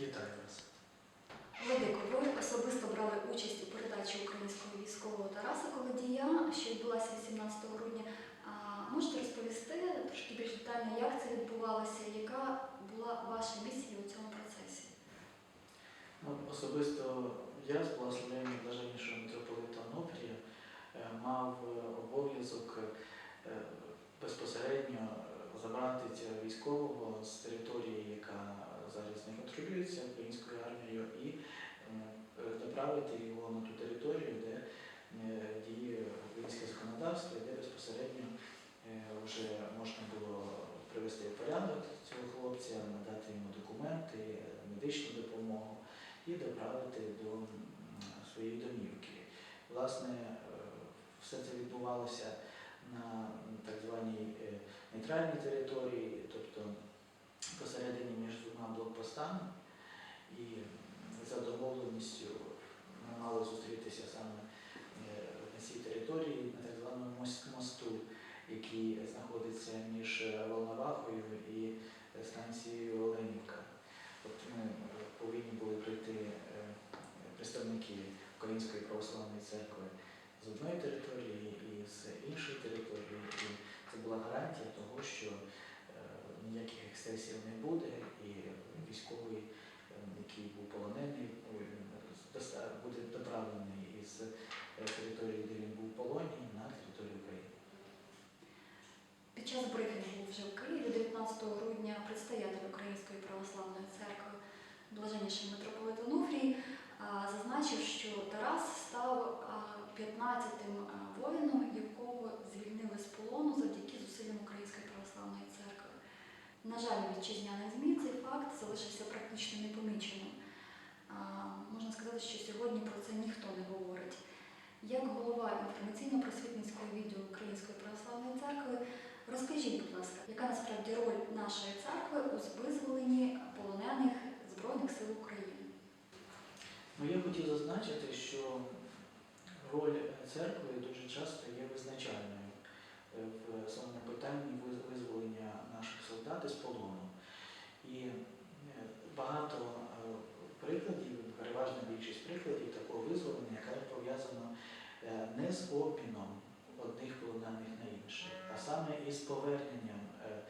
Вітаю вас. Владико, ви особисто брали участь у передачі українського військового Тараса Колодія, що відбулася 18 грудня. А, Можете розповісти трошки більш детально, як це відбувалося, яка була ваша місія у цьому процесі? Ну, особисто я з благословенням блаженнішого митрополита Онуфрія е, мав е, обов'язок е, безпосередньо забрати цього військового з території, яка зараз не контролюється українською армією, і е, е, доправити його на ту територію, де е, діє українське законодавство, де безпосередньо е, вже можна було привести в порядок цього хлопця, надати йому документи, медичну допомогу і доправити до своєї домівки. Власне, е, все це відбувалося на так званій е, нейтральній території, тобто посередині між двома блокпостами. І за домовленістю ми мали зустрітися саме е, на цій території, на так званому мос- мосту, який знаходиться між е, Волновахою і е, станцією Оленівка. Тобто ми повинні були прийти представники Української православної церкви з одної території і з іншої території. І це була гарантія того, що ніяких ексцесів не буде, і військовий, е, який був полонений, буде доправлений із е, території, де він був в полоні, на територію України. Під час брифінгу вже в Києві 19 грудня предстоятель Української православної церкви блаженніший митрополит Онуфрій зазначив, що Тарас став 15-тим воїном, якого звільнили з полону завдяки зусиллям Української православної церкви. На жаль, в вітчизняних ЗМІ цей факт залишився практично непоміченим. Можна сказати, що сьогодні про це ніхто не говорить. Як голова інформаційно-просвітницького відділу Української православної церкви, розкажіть, будь ласка, яка насправді роль нашої церкви у визволенні полонених Збройних сил України? Ну, я хотів зазначити, що роль церкви дуже часто є визначальною в самому питанні визволення наших солдат із полону. І е, багато е, прикладів, переважна більшість прикладів такого визволення, яке пов'язано е, не з обміном одних полонених на інших, а саме із поверненням е,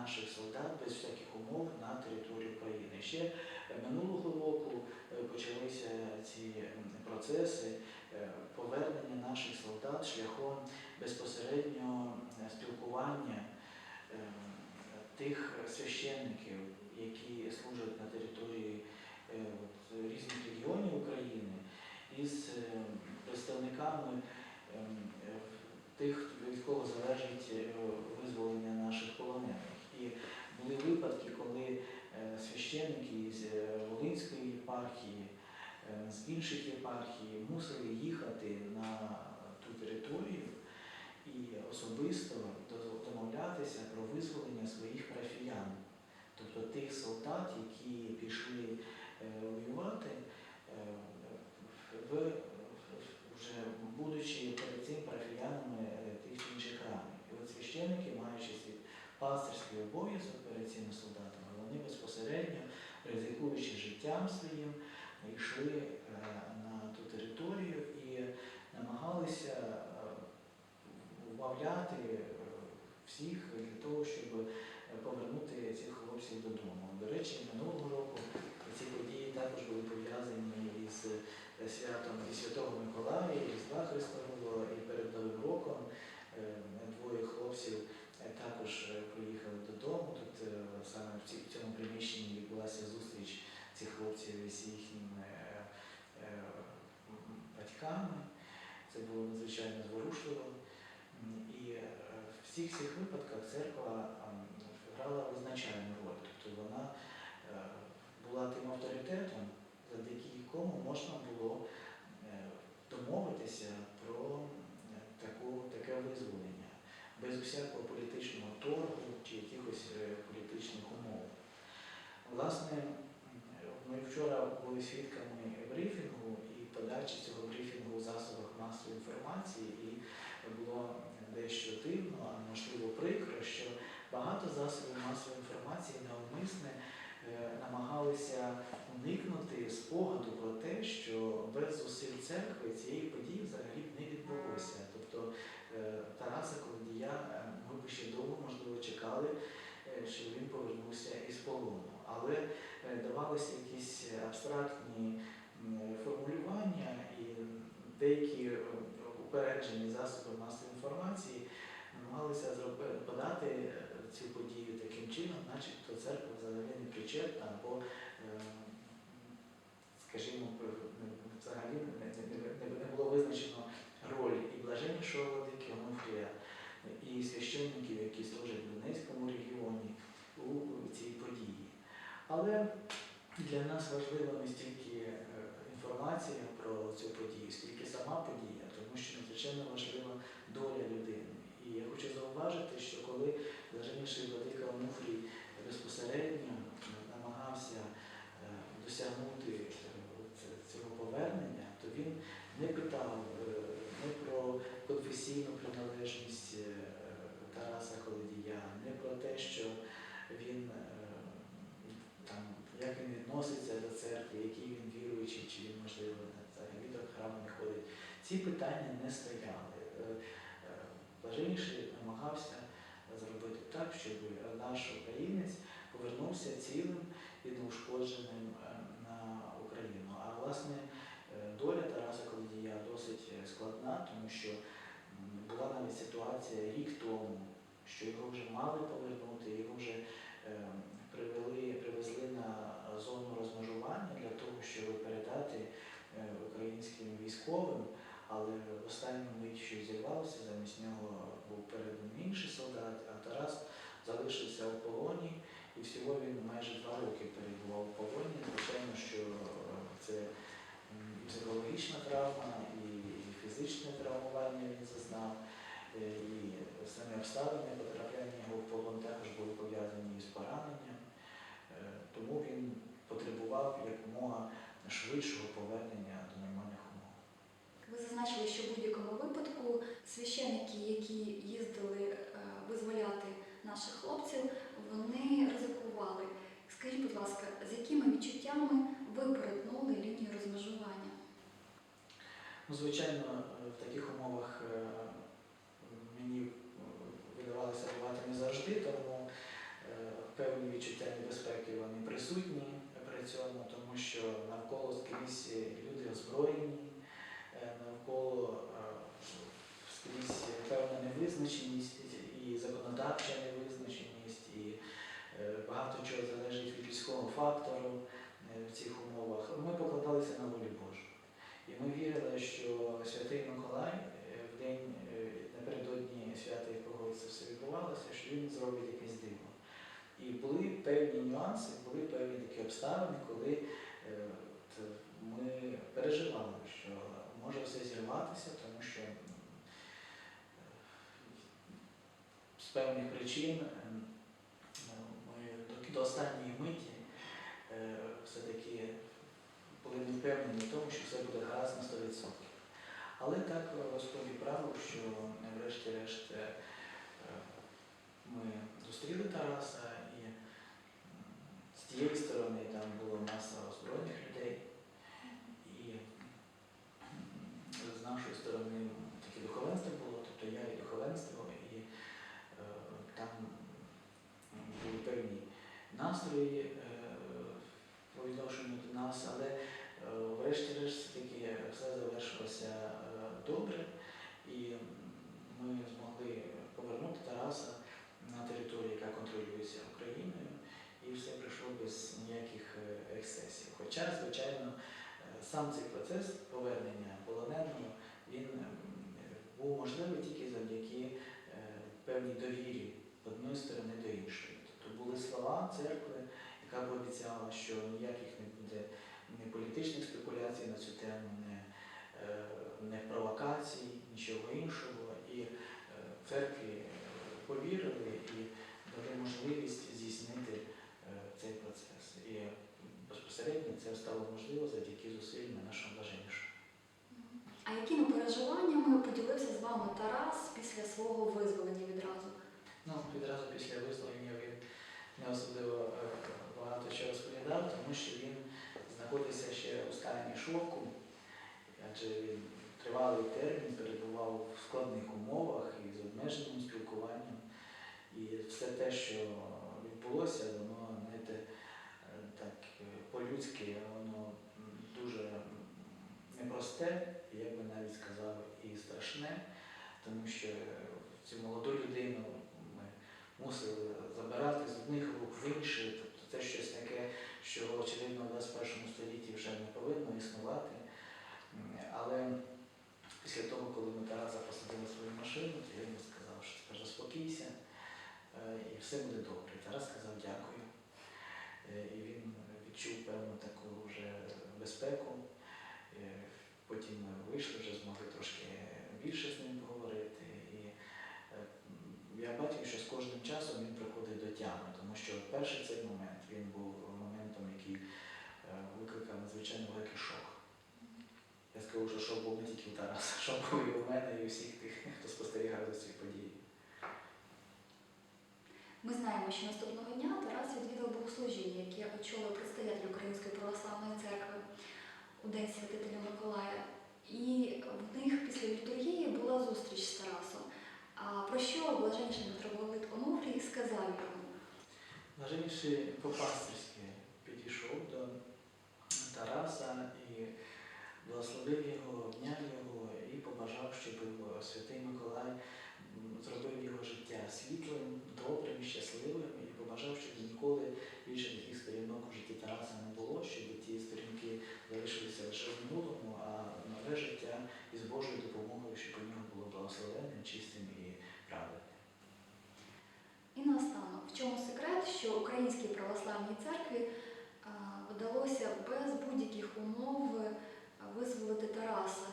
наших солдат без всяких умов на територію України. Ще е, минулого року е, почалися ці процеси е, повернення наших солдат шляхом безпосереднього е, спілкування е, тих священників, які служать на території е, різних регіонів України, із е, представниками е, е, тих, від кого залежить е, визволення наших полонених. І були випадки, коли е, священники з е, Волинської єпархії, е, з інших єпархій мусили їхати на ту територію і особисто домовлятися про визволення своїх парафіян, тобто тих солдат, які пішли е, воювати, е, вже будучи перед цим парафіянами е, тих чи інших храмів. І от священники, маючи свій пастирський обов'язок перед цими солдатами, вони безпосередньо, ризикуючи життям своїм, йшли е, на ту територію і намагалися е, вмовляти е, всіх для того, щоб е, повернути цих хлопців додому. До речі, минулого року ці події також були пов'язані із е, святом і Святого Миколая, і Різдва Христового, і перед Новим роком двоє хлопців також приїхали додому. Тут саме в цьому приміщенні відбулася зустріч цих хлопців із їхніми батьками. Це було надзвичайно зворушливо. І е, в всіх цих випадках церква грала визначальну роль. Тобто вона е, була тим авторитетом, завдяки якому можна було е, домовитися про таку, таке визволення без усякого політичного торгу чи якихось політичних умов. Власне, ми вчора були свідками брифінгу і подачі цього брифінгу у засобах масової інформації, і було дещо дивно, а можливо прикро, що багато засобів масової інформації навмисне е, намагалися уникнути спогаду про те, що без зусиль церкви цієї події взагалі б не відбулося. Тобто е, Тараса Колодія е, ми б ще довго, можливо, чекали, е, що він повернувся із полону. Але давалися якісь абстрактні формулювання і деякі упереджені засоби масової інформації намагалися подати цю подію таким чином, начебто церква взагалі не причетна або, скажімо, взагалі не, було визначено роль і блаженнішого владики Онуфрія, і священників, які служать в Донецькому регіоні у цій події. Але для нас важлива не стільки е, інформація про цю подію, скільки сама подія, тому що надзвичайно важлива доля людини. І я хочу зауважити, що коли блаженніший владика Онуфрій безпосередньо намагався е, досягнути повернення, то він не питав е, не про конфесійну приналежність е, Тараса Колодія, не про те, що він е, там, як він відноситься до церкви, який він віруючий, чи він, можливо, взагалі до храму не ходить. Ці питання не стояли. Блаженніший намагався зробити так, щоб наш українець повернувся цілим і неушкодженим на Україну. А власне е, доля Тараса Колодія досить е, складна, тому що була навіть ситуація рік тому, що його вже мали повернути, його вже е, привели, привезли на зону розмежування для того, щоб передати е, українським військовим, але в останню мить щось зірвалося, замість нього був переданий інший солдат, а Тарас залишився у полоні, і всього він майже два роки перебував у полоні. Звичайно, що це і психологічна травма, і фізичне травмування він зазнав. Е, І самі обставини потрапляння його в полон також були пов'язані з пораненням, Е, тому він потребував якомога швидшого повернення до нормальних умов. Ви зазначили, що в будь-якому випадку священники, які їздили е, визволяти наших хлопців, вони ризикували. Скажіть, будь ласка, з якими відчуттями ви перетнули лінію розмежування? Ну, звичайно, е, в таких умовах е, мені е, видавалося бувати не завжди, тому певні відчуття небезпеки вони присутні при цьому, тому що навколо скрізь люди озброєні, навколо скрізь певна невизначеність і законодавча невизначеність, і багато чого залежить від людського фактору в цих умовах. Ми покладалися на волю Божу. І ми вірили, що святий Миколай е, в день е, напередодні свята, якого це все відбувалося, що він зробить якесь диво. І були певні нюанси, були певні такі обставини, коли е, ми переживали, що може все зірватися, тому що е, з певних причин е, ну, ми до, до останньої миті е, все-таки були не впевнені в тому, що все буде гаразд на 100%. Але так е, Господь відправив, що е, врешті-решт е, ми зустріли Тараса, і з тієї сторони там було маса озброєних людей, і м, з нашої сторони таке духовенство було, тобто я і духовенство, і е, там м, були певні настрої е, по відношенню до нас, але е, врешті-решт все-таки все завершилося е, добре, і м, ми змогли повернути Тараса на територію, яка контролюється Україною, і все пройшло без ніяких е, Хоча, звичайно, е, сам цей процес повернення полоненого він е, був можливий тільки завдяки е, певній довірі одної сторони до іншої. Тобто були слова церкви, яка б обіцяла, що ніяких не буде ні політичних спекуляцій на цю тему, не, не провокацій, нічого іншого. І е, церкві повірили і дали можливість здійснити цей процес. І безпосередньо це стало можливо завдяки зусиллям нашого блаженнішого. А якими переживаннями поділився з вами Тарас після свого визволення відразу? Ну, відразу після висловлення він не особливо е, багато чого розповідав, тому що він знаходиться ще у стані шоку, адже він тривалий термін перебував в складних умовах і з обмеженим спілкуванням. І все те, що відбулося, воно по-людськи, воно дуже непросте, я би навіть сказав, і страшне, тому що цю молоду людину ми мусили забирати з одних рук в інші, тобто це щось таке, що очевидно в 21 столітті вже не повинно існувати. Але після того, коли ми Тараса посадили свою машину, то я йому сказав, що тепер заспокійся е, і все буде добре. Тарас сказав дякую. Е, І він відчув певну таку вже безпеку. Е, Потім ми вийшли, вже змогли трошки більше з ним поговорити. І е, м, я бачив, що з кожним часом він приходить до тями, тому що перший цей момент він був моментом, який е, викликав надзвичайно великий шок. Я скажу, що шок був не тільки у Тараса, шок був і у мене, і у всіх тих, хто спостерігав за цією подією. Що наступного дня Тарас відвідав богослужіння, яке очолив предстоятель Української православної церкви у День Святителя Миколая. І в них після літургії була зустріч з Тарасом. А про що блаженніший митрополит Онуфрій сказав йому? Блаженніший по-пастирськи підійшов до Тараса і благословив його, обняв його і побажав, щоб святий Миколай зробив його життя світлим, добрим, щасливим і побажав, щоб ніколи більше таких сторінок у житті Тараса не було, щоб ті сторінки залишилися лише в минулому, а нове життя із Божою допомогою, щоб у нього було благословенним, чистим і правильним. І наостанок, в чому секрет, що Українській православній церкві вдалося без будь-яких умов визволити Тараса,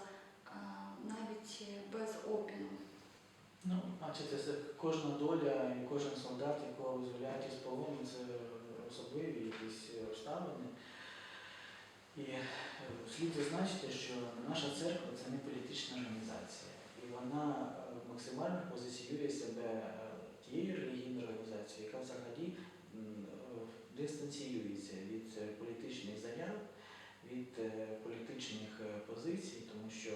навіть без опіну. Ну, бачите, це кожна доля і кожен солдат, якого визволяють із полону, це особливі якісь обставини. І е, слід зазначити, що наша церква це не політична організація. І вона е, максимально позиціює себе е, тією релігійною організацією, яка взагалі дистанціюється від політичних заяв, від політичних позицій, тому що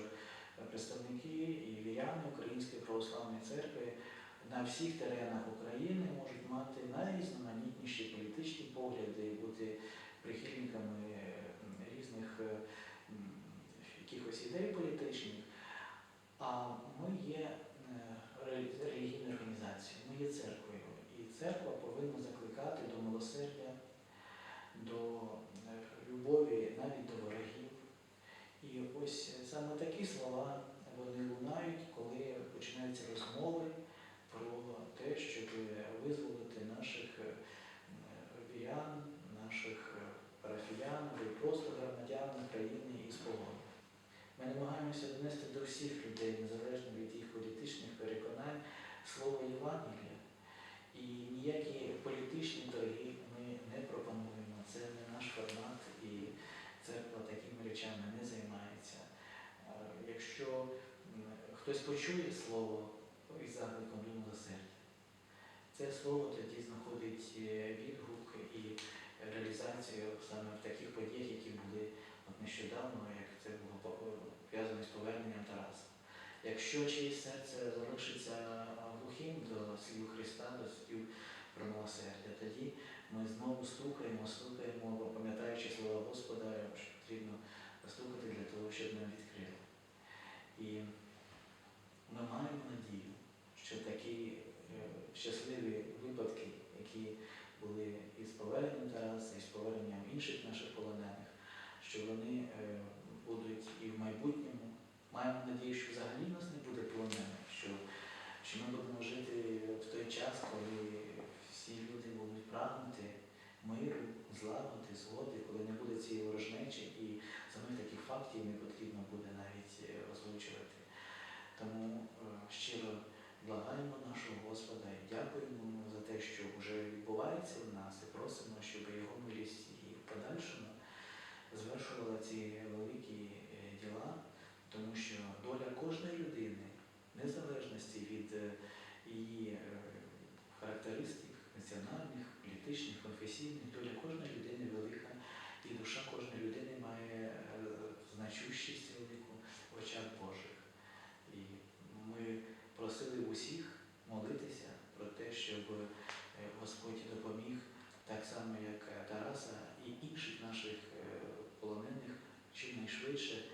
представники і віряни Української православної церкви на всіх теренах України можуть мати найрізноманітніші політичні погляди, бути прихильниками е, різних е, якихось ідей політичних. А ми є е, ре- релігійною організацією, ми є церквою. І церква повинна закликати до милосердя, до любові навіть до ворогів. І ось саме такі слова вони лунають, коли починаються розмови про те, щоб визволити наших е, наших е, парафіян, й просто громадян України із полону. Ми намагаємося донести до всіх людей, незалежно від їх політичних переконань, слово Євангелія. І ніякі політичні торги ми не пропонуємо. Це не наш формат, і церква такими речами не займається. Е, Якщо хтось почує слово із закликом до милосердя, це слово тоді знаходить е, відгук і реалізацію саме в таких подіях, які були от нещодавно, як це було по- пов'язано з поверненням Тараса. Якщо чиєсь серце залишиться глухим до слів Христа, до слів про милосердя, тоді ми знову стукаємо, стукаємо, пам'ятаючи слова Господа, що потрібно стукати для того, щоб нам відкрили. І ми маємо надію, що такі е, щасливі випадки, які були із поверненням Тараса, і з поверненням інших наших полонених, що вони е, будуть і в майбутньому. Маємо надію, що взагалі нас не буде полонених, що, що ми будемо жити в той час, коли всі люди будуть прагнути миру, злагоди, згоди, коли не буде цієї ворожнечі, і самих таких фактів не потрібно буде навіть. Тому е, щиро благаємо нашого Господа і дякуємо за те, що вже відбувається в нас, і просимо, creation.